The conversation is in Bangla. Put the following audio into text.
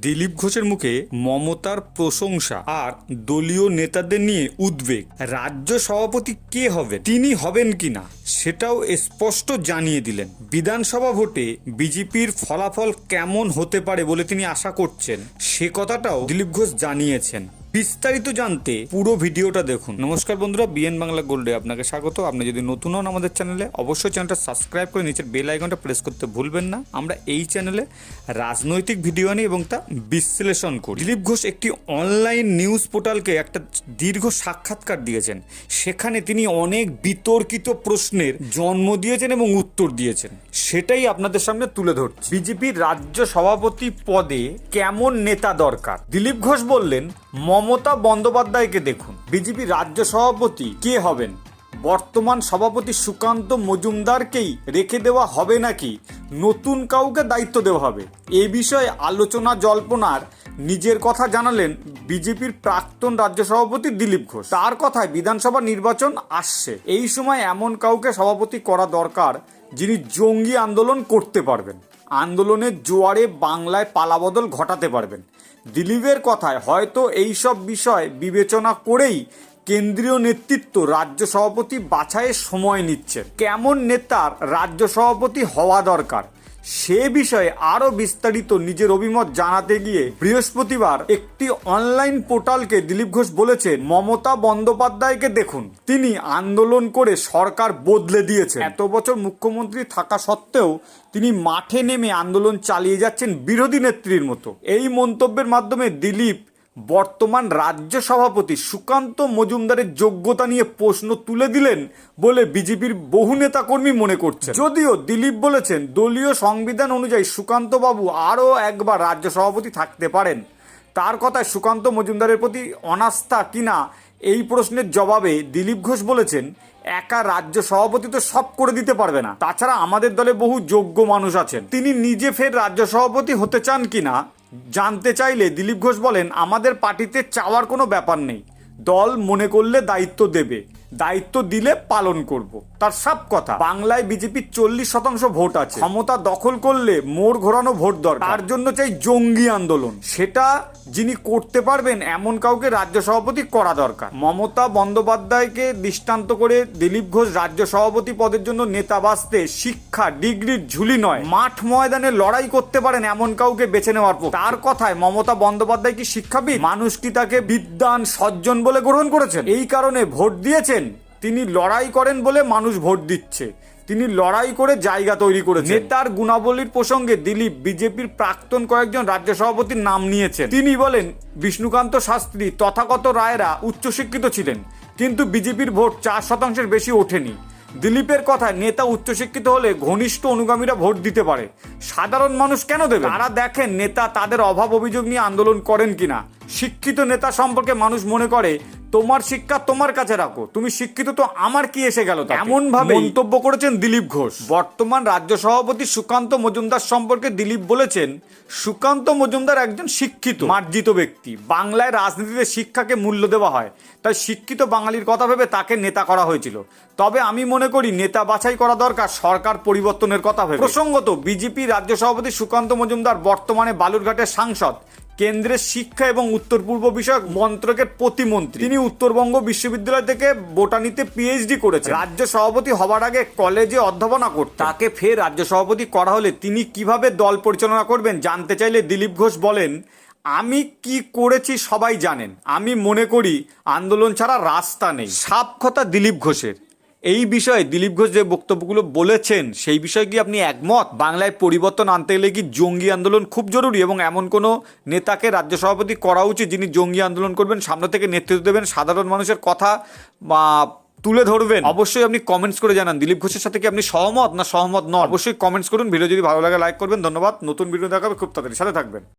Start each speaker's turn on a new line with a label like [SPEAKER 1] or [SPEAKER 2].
[SPEAKER 1] দিলীপ ঘোষের মুখে মমতার প্রশংসা আর দলীয় নেতাদের নিয়ে উদ্বেগ। রাজ্য সভাপতি কে হবেন? তিনি হবেন কিনা? সেটাও স্পষ্ট জানিয়ে দিলেন। বিধানসভা ভোটে বিজেপির ফলাফল কেমন হতে পারে বলে তিনি আশা করছেন, সে কথাটাও দিলীপ ঘোষ জানিয়েছেন। বিস্তারিত জানতে পুরো ভিডিওটা দেখুন। নমস্কার বন্ধুরা, বিএন বাংলা গোল্ডে আপনাকে স্বাগত। আপনি যদি নতুন হন আমাদের চ্যানেলে, অবশ্যই চ্যানেলটা সাবস্ক্রাইব করে নিচের বেল আইকনটা প্রেস করতে ভুলবেন না। আমরা এই চ্যানেলে রাজনৈতিক ভিডিও আনি এবং তা বিশ্লেষণ করি। দিলীপ ঘোষ একটি অনলাইন নিউজ পোর্টালকে একটা দীর্ঘ সাক্ষাৎকার দিয়েছেন। সেখানে তিনি অনেক বিতর্কিত প্রশ্নের জন্ম দিয়েছেন এবং উত্তর দিয়েছেন। সেটাই আপনাদের সামনে তুলে ধরছি। বিজেপির রাজ্য সভাপতি পদে কেমন নেতা দরকার? দিলীপ ঘোষ বললেন মমতা বন্দ্যোপাধ্যায়কে দেখুন। বিজেপি রাজ্য সভাপতি কে হবেন? বর্তমান সভাপতি সুকান্ত মজুমদারকেই রেখে দেওয়া হবে নাকি? নতুন কাউকে দায়িত্ব দেওয়া হবে? এ বিষয়ে আলোচনা জল্পনার নিজের কথা জানালেন বিজেপির প্রাক্তন রাজ্য সভাপতি দিলীপ ঘোষ। তার কথায় বিধানসভা নির্বাচন আসছে। এই সময় এমন কাউকে সভাপতি করা দরকার যিনি জঙ্গি আন্দোলন করতে পারবেন। আন্দোলনের জোয়ারে বাংলায় পালাবদল ঘটাতে পারবেন। দিলীপের কথায় হয়তো এই সব বিষয় বিবেচনা করেই কেন্দ্রীয় নেতৃত্ব রাজ্য সভাপতি বাছাইয়ের সময় নিচ্ছে কেমন নেতার রাজ্য সভাপতি হওয়া দরকার? সে বিষয়ে আরও বিস্তারিত নিজের অভিমত জানাতে গিয়ে বৃহস্পতিবার একটি অনলাইন পোর্টালকে দিলীপ ঘোষ বলেছেন, মমতা বন্দ্যোপাধ্যায়কে দেখুন। তিনি আন্দোলন করে সরকার বদলে দিয়েছেন। এত বছর মুখ্যমন্ত্রী থাকা সত্ত্বেও তিনি মাঠে নেমে আন্দোলন চালিয়ে যাচ্ছেন বিরোধী নেত্রীর মতো। এই মন্তব্যের মাধ্যমে দিলীপ বর্তমান রাজ্য সভাপতি সুকান্ত মজুমদারের যোগ্যতা নিয়ে প্রশ্ন তুলে দিলেন বলে বিজেপির বহু নেতাকর্মী মনে করছেন। যদিও দিলীপ বলেছেন, দলীয় সংবিধান অনুযায়ী সুকান্ত বাবু আরও একবার রাজ্য সভাপতি থাকতে পারেন। তার কথায় সুকান্ত মজুমদারের প্রতি অনাস্থা কিনা এই প্রশ্নের জবাবে দিলীপ ঘোষ বলেছেন, একা রাজ্য সভাপতি তো সব করে দিতে পারবে না। তাছাড়া আমাদের দলে বহু যোগ্য মানুষ আছেন। তিনি নিজে ফের রাজ্য সভাপতি হতে চান কিনা জানতে চাইলে দিলীপ ঘোষ বলেন, আমাদের পার্টিতে চাওয়ার কোনো ব্যাপার নেই। দল মনে করলে দায়িত্ব দেবে। দায়িত্ব দিলে পালন করব। তার সব কথা। বাংলায় বিজেপির চল্লিশ শতাংশ ভোট আছে। ক্ষমতা দখল করলে মোড় ঘোরানো ভোট দরকার। তার জন্য চাই জঙ্গি আন্দোলন। সেটা যিনি করতে পারবেন, এমন কাউকে রাজ্য সভাপতি করা দরকার। মমতা বন্দ্যোপাধ্যায়কে দৃষ্টান্ত করে দিলীপ ঘোষ রাজ্য সভাপতি পদের জন্য নেতা বাঁচতে শিক্ষা, ডিগ্রির ঝুলি নয়। মাঠ ময়দানে লড়াই করতে পারেন এমন কাউকে বেছে নেওয়ার পর তার কথায় মমতা বন্দ্যোপাধ্যায় কি শিক্ষাবিদ? মানুষ কি তাকে বিদ্যান সজ্জন বলে গ্রহণ করেছেন? এই কারণে ভোট দিয়েছেন তিনি লড়াই করেন বলে মানুষ ভোট দিচ্ছে। তিনি লড়াই করে জায়গা তৈরি করেছেন। নেতার গুণাবলীর প্রসঙ্গে দিলীপ বিজেপির প্রাক্তন কয়েকজন রাজ্য সভাপতির নাম নিয়েছেন। তিনি বলেন, বিষ্ণুকান্ত শাস্ত্রী তথাগত রায়রা উচ্চশিক্ষিত ছিলেন, কিন্তু বিজেপির ভোট চার শতাংশের বেশি ওঠেনি। দিলীপের কথায় নেতা উচ্চশিক্ষিত হলে ঘনিষ্ঠ অনুগামীরা ভোট দিতে পারে। সাধারণ মানুষ কেন দেবে? তারা দেখেন, নেতা তাদের অভাব অভিযোগ নিয়ে আন্দোলন করেন কিনা। শিক্ষিত নেতা সম্পর্কে মানুষ মনে করে তোমার শিক্ষা তোমার কাছে রাখো। তুমি শিক্ষিত তো আমার কি এসে গেল এমন ভাবে মন্তব্য করেছেন দিলীপ ঘোষ। বর্তমান রাজ্য সভাপতি সুকান্ত মজুমদার সম্পর্কে দিলীপ বলেছেন সুকান্ত মজুমদার একজন শিক্ষিত। মার্জিত ব্যক্তি। বাংলায় রাজনীতিতে শিক্ষাকে মূল্য দেওয়া হয়। তাই শিক্ষিত বাঙালির কথা ভেবে তাকে নেতা করা হয়েছিল। তবে আমি মনে করি নেতা বাছাই করা দরকার সরকার পরিবর্তনের কথা ভেবে। প্রসঙ্গত বিজেপি রাজ্য সভাপতি সুকান্ত মজুমদার বর্তমানে বালুরঘাটের সাংসদ। কেন্দ্রের শিক্ষা এবং উত্তর পূর্ব বিষয়ক মন্ত্রকের প্রতিমন্ত্রী। তিনি উত্তরবঙ্গ বিশ্ববিদ্যালয় থেকে বোটানিতে পিএইচডি করেছেন। রাজ্য সভাপতি হবার আগে কলেজে অধ্যাপনা করতেন। তাকে ফের রাজ্য সভাপতি করা হলে তিনি কীভাবে দল পরিচালনা করবেন জানতে চাইলে দিলীপ ঘোষ বলেন, আমি কি করেছি সবাই জানেন। আমি মনে করি, আন্দোলন ছাড়া রাস্তা নেই। সাপ কথা দিলীপ ঘোষের। এই বিষয়ে দিলীপ ঘোষ যে বক্তব্যগুলো বলেছেন, সেই বিষয়ে কি আপনি একমত? বাংলায় পরিবর্তন আনতে গেলে কি জঙ্গি আন্দোলন খুব জরুরি এবং এমন কোনো নেতাকে রাজ্য সভাপতি করা উচিত যিনি জঙ্গি আন্দোলন করবেন, সামনে থেকে নেতৃত্ব দেবেন, সাধারণ মানুষের কথা তুলে ধরবেন? অবশ্যই আপনি কমেন্টস করে জানান। দিলীপ ঘোষের সাথে কি আপনি সহমত না সহমত নন? অবশ্যই কমেন্টস করুন। ভিডিও যদি ভালো লাগে লাইক করবেন। ধন্যবাদ। নতুন ভিডিও দেখাবে, খুব তাড়াতাড়ি। সাথে থাকবেন।